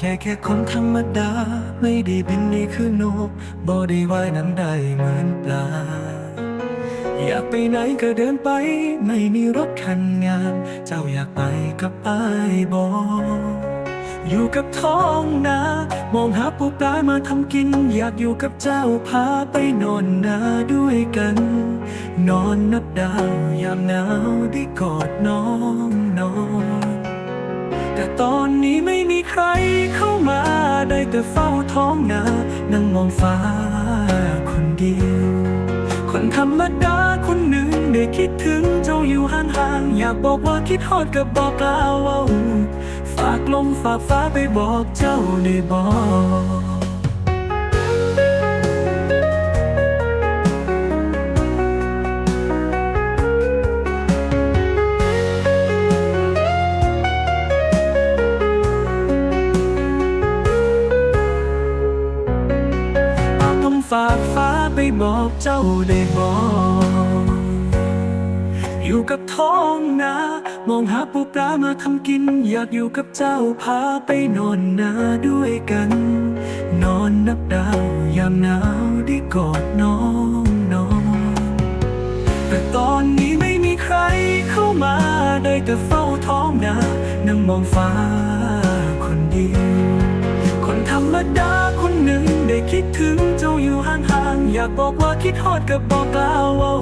แค่แค่คนธรรมดา ไม่ได้บินนี่คือนกบ่ได้ว่ายน้ำได้เหมือนปลา อยากไปไหนก็เดินไป ไม่มีรถคันงามเจ้าอยากไปกับไอ้บออยู่กับท้องนามองหาปูปลามาทำกิน อยากอยู่กับเจ้าพาไปนอนนาด้วยกัน นอนนับดาวยามหนาวได้กอดน้องนอนแต่ตอนนี้ไม่มีใคร แต่เฝ้าท้องนานั่งมองฟ้าคนเดียว คนธรรมดาคนหนึ่งได้คิดถึงเจ้าอยู่ห่างๆอยากบอกว่าคิดฮอดกับบอกกล่าวเว้าฝากลมฝากฟ้าไปบอกเจ้าได้บอก ฝากฟ้าไปบอกเจ้าได้บอกอยู่กับท้องนามองหาปูปลามาทำกิน อยากอยู่กับเจ้าพาไปนอนนาด้วยกัน นอนนับดาวยามหนาวได้กอดน้องนอนแต่ตอนนี้ไม่มีใครเข้ามาได้แต่เฝ้าท้องนานั่งมองฟ้าคนเดียวคนธรรมดาคนหนึ่งได้คิดถึงาอยางอยากบอกว่าคิดฮอดกับบอกกล่าวว้า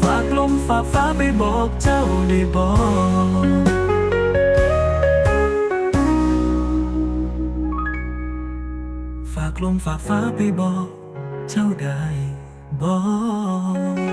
ฝากลมฝากฟ้าไปบอกเจ้าได้บอกฝากลมฝากฟ้าไปบอก เจ้าได้บอก